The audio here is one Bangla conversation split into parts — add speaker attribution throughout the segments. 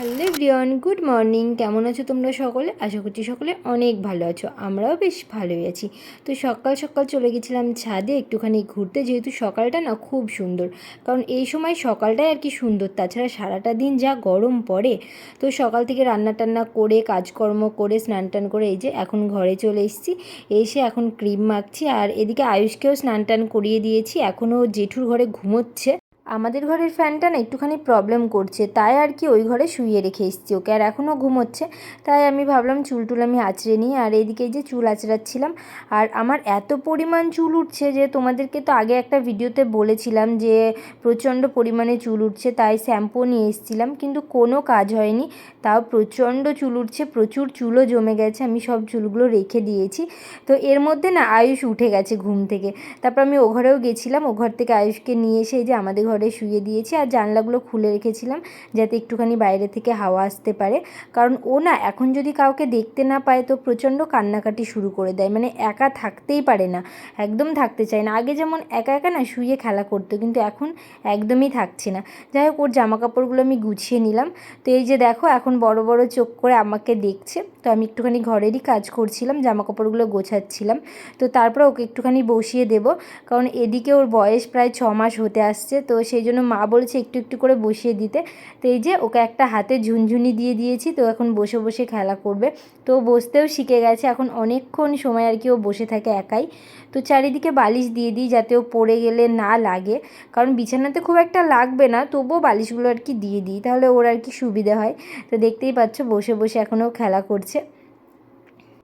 Speaker 1: Everyone, good morning. কেমন আছো তোমরা সকলে? আশা করছি সকলে অনেক ভালো আছো। আমরাও বেশ ভালোই আছি। তো সকাল সকাল চলে গেছিলাম ছাদে একটুখানি ঘুরতে, যেহেতু সকালটা না খুব সুন্দর। কারণ এই সময় সকালটাই আর কি সুন্দর। তাছাড়া সারাটা দিন যা গরম পড়ে, তো সকাল থেকে রান্না টান্না করে, কাজকর্ম করে স্নান টান করে এই যে এখন ঘরে চলে এসেছি। এসে এখন ক্রিম মাখছি আর এদিকে আয়ুষকেও স্নান টান করিয়ে দিয়েছি। এখনও জেঠুর ঘরে ঘুমোচ্ছে। আমাদের ঘরের ফ্যানটা না একটুখানি প্রবলেম করছে। তাই আর কি ওই ঘরে শুয়ে রেখে এসেছি। ওকে আর এখনও ঘুমোচ্ছে তাই আমি ভাবলাম চুল টুল আমি আঁচড়ে নিই। আর এইদিকে যে চুল আঁচড়াচ্ছিলাম। আর আমার এত পরিমাণ চুল উঠছে যে তোমাদেরকে তো আগে একটা ভিডিওতে বলেছিলাম যে প্রচণ্ড পরিমাণে চুল উঠছে, তাই শ্যাম্পু নিয়ে এসেছিলাম। কিন্তু কোনো কাজ হয়নি। তাও প্রচণ্ড চুল উঠছে, প্রচুর চুলও জমে গেছে। আমি সব চুলগুলো রেখে দিয়েছি। তো এর মধ্যে না আয়ুষ উঠে গেছে ঘুম থেকে। তারপর আমি ও ঘরেও গেছিলাম। ও ঘর থেকে আয়ুষকে নিয়ে এসে যে আমাদের ঘরে শুয়ে দিয়েছি আর জানলাগুলো খুলে রেখেছিলাম যাতে একটুখানি বাইরে থেকে হাওয়া আসতে পারে। কারণ ও না এখন যদি কাউকে দেখতে না পায় তো প্রচণ্ড কান্নাকাটি শুরু করে দেয়। মানে একা থাকতেই পারে না, একদম থাকতে চায় না। আগে যেমন একা একা না শুয়ে খেলা করতো, কিন্তু এখন একদমই থাকছে না। যাই হোক, ওর জামা কাপড়গুলো আমি গুছিয়ে নিলাম। তো এই যে দেখো, এখন বড় বড় চোখ করে আমাকে দেখছে। তো আমি একটুখানি ঘরেরই কাজ করছিলাম জামা কাপড়গুলো গোছাচ্ছিলাম। তো তারপর ওকে একটুখানি বসিয়ে দেব। কারণ এদিকে ওর বয়স প্রায় ছ মাস হতে আসছে। তো সেই জন্য মা বলেছে একটু একটু করে বসিয়ে দিতে। তো এই যে ওকে একটা হাতে ঝুনঝুনি দিয়ে দিয়েছি, তো এখন বসে বসে খেলা করবে। তো বসতেও শিখে গেছে, এখন অনেকক্ষণ সময় আর কি ও বসে থাকে একাই। তো চারিদিকে বালিশ দিয়ে দিই যাতে ও পড়ে গেলে না লাগে। কারণ বিছানাতে খুব একটা লাগবে না, তবুও বালিশগুলো আর কি দিয়ে দিই, তাহলে ওর আর কি সুবিধা হয়। তো দেখতেই পাচ্ছ বসে বসে এখনও খেলা করছে।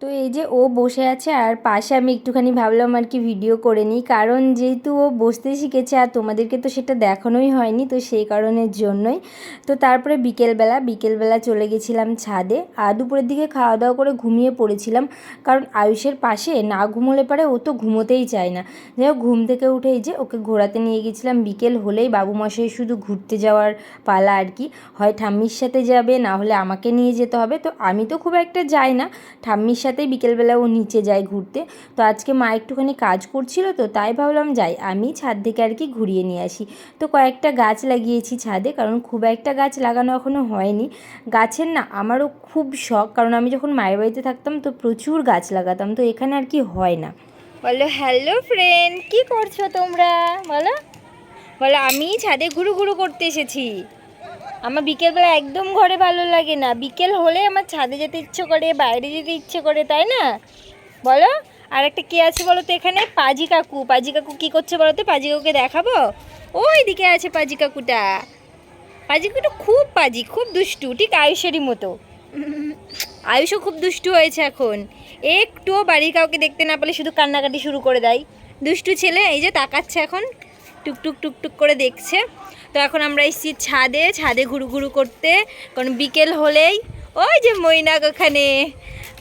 Speaker 1: তো এই যে ও বসে আছে আর পাশে আমি একটুখানি ভাবলাম আর কি ভিডিও করে নিই। কারণ যেহেতু ও বসতে শিখেছে আর তোমাদেরকে তো সেটা দেখানোই হয়নি, তো সেই কারণের জন্যই। তো তারপরে বিকেলবেলা বিকেলবেলা চলে গেছিলাম ছাদে। আর দুপুরের দিকে খাওয়া দাওয়া করে ঘুমিয়ে পড়েছিলাম। কারণ আয়ুষের পাশে না ঘুমোলে পারে ও তো ঘুমোতেই চায় না। যাই হোক, ঘুম থেকে উঠে এই যে ওকে ঘোরাতে নিয়ে গেছিলাম। বিকেল হলেই বাবু মশাই শুধু ঘুরতে যাওয়ার পালা আর কি। হয় ঠাম্মির সাথে যাবে, না হলে আমাকে নিয়ে যেতে হবে। তো আমি তো খুব একটা যাই না। ঠাম্মির সাথেই বিকেলবেলা ও নিচে যায় ঘুরতে। তো আজকে মা একটুখানি কাজ করছিল তো তাই ভাবলাম যাই, আমি ছাদ থেকে আর কি ঘুরিয়ে নিয়ে আসি। তো কয়েকটা গাছ লাগিয়েছি ছাদে, কারণ খুব একটা গাছ লাগানো এখনও হয়নি। গাছের না আমারও খুব শখ, কারণ আমি যখন মায়ের বাড়িতে থাকতাম তো প্রচুর গাছ লাগাতাম, তো এখানে আর কি হয় না। বলো হ্যালো ফ্রেন্ড কি করছ তোমরা? বলো। বলো আমি ছাদে ঘুরু ঘুরু করতে এসেছি। আমার বিকেলবেলা একদম ঘরে ভালো লাগে না। বিকেল হলে আমার ছাদে যেতে ইচ্ছে করে, বাইরে যেতে ইচ্ছে করে, তাই না? বলো আর একটা কে আছে বলো তো এখানে? পাজি কাকু। পাজি কাকু কী করছে বলো তো? পাজি কাকুকে দেখাবো? ওই দিকে আছে পাজি কাকুটা। পাজি কাকুটা খুব পাজি, খুব দুষ্টু, ঠিক আয়ুষেরই মতো। আয়ুষও খুব দুষ্টু হয়েছে এখন। একটুও বাড়ির কাউকে দেখতে না পেলে শুধু কান্নাকাটি শুরু করে দেয়। দুষ্টু ছেলে, এই যে তাকাচ্ছে এখন। টুকটুক টুকটুক করে দেখছে। তো এখন আমরা এসেছি ছাদে ছাদে ঘুরু ঘুরু করতে। কারণ বিকেল হলেই, ওই যে মৈনাক ওখানে।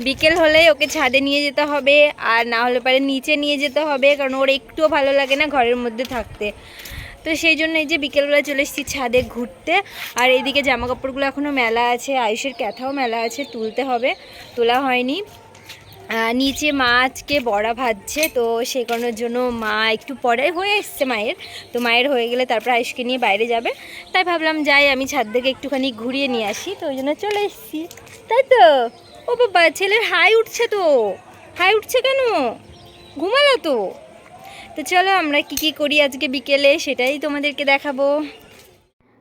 Speaker 1: বিকেল হলেই ওকে ছাদে নিয়ে যেতে হবে আর না হলে পারে নিচে নিয়ে যেতে হবে, কারণ ওর একটুও ভালো লাগে না ঘরের মধ্যে থাকতে। তো সেই জন্য এই যে বিকেলবেলা চলে এসেছি ছাদে ঘুরতে। আর এইদিকে জামা কাপড়গুলো এখনও মেলা আছে, আয়ুষের ক্যাথাও মেলা আছে, তুলতে হবে। তোলা হয়নি। নিচে মা আজকে বড়া ভাজছে, তো সে কারণের জন্য মা একটু পরে হয়ে এসছে মায়ের। তো মায়ের হয়ে গেলে তারপর আয়ুষকে নিয়ে বাইরে যাবে। তাই ভাবলাম যাই, আমি ছাদ থেকে একটুখানি ঘুরিয়ে নিয়ে আসি। তো ওই জন্য চলে এসেছি। তাই তো? ও বাবা, ছেলের হাই উঠছে তো। হাই উঠছে কেন? ঘুমালো তো। তো চলো আমরা কি কি করি আজকে বিকেলে, সেটাই তোমাদেরকে দেখাবো।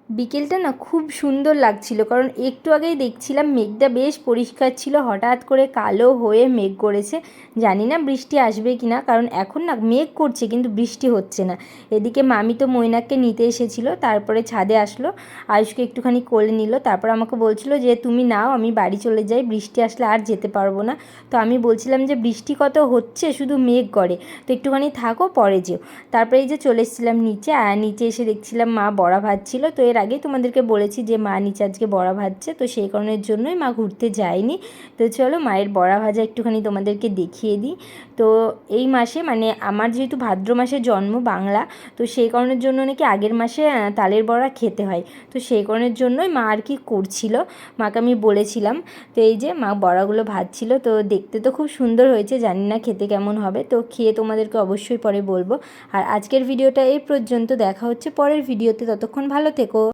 Speaker 1: বিকেলটা না খুব সুন্দর লাগছিল, কারণ একটু আগেই দেখছিলাম মেঘটা বেশ পরিষ্কার ছিল, হঠাৎ করে কালো হয়ে মেঘ করেছে। জানি না বৃষ্টি আসবে কি না কারণ এখন না মেঘ করছে কিন্তু বৃষ্টি হচ্ছে না। এদিকে মামি তো মৈনাককে নিতে এসেছিল, তারপরে ছাদে আসলো, আয়ুষকে একটুখানি কোলে নিল, তারপর আমাকে বলছিল যে, তুমি নাও, আমি বাড়ি চলে যাই, বৃষ্টি আসলে আর যেতে পারব না। তো আমি বলছিলাম যে, বৃষ্টি কত হচ্ছে, শুধু মেঘ করে, তো একটুখানি থাকো, পরে যেও। তারপরে এই যে চলে এসেছিলাম নিচে, আর নিচে এসে দেখছিলাম মা বড়া ভাজছিল, তো এর আগেই তোমাদেরকে বলেছি যে মা নিচে আজকে বড়া ভাজছে, তো সেই কারণের জন্যই মা ঘুরতে যায়নি। তো চলো মায়ের বড়া ভাজা একটুখানি তোমাদেরকে দেখিয়ে দিই। তো এই মাসে মানে আমার যেহেতু ভাদ্র মাসে জন্ম বাংলা, তো সেই কারণের জন্য নাকি আগের মাসে তালের বড়া খেতে হয়। তো সেই কারণের জন্যই মা আর কি করছিল। মাকে আমি বলেছিলাম, তো এই যে মা বড়াগুলো ভাজছিল, তো দেখতে তো খুব সুন্দর হয়েছে, জানি না খেতে কেমন হবে। তো খেয়ে তোমাদেরকে অবশ্যই পরে বলব। আর আজকের ভিডিওটা এই পর্যন্ত, দেখা হচ্ছে পরের ভিডিওতে। ততক্ষণ ভালো থেকো।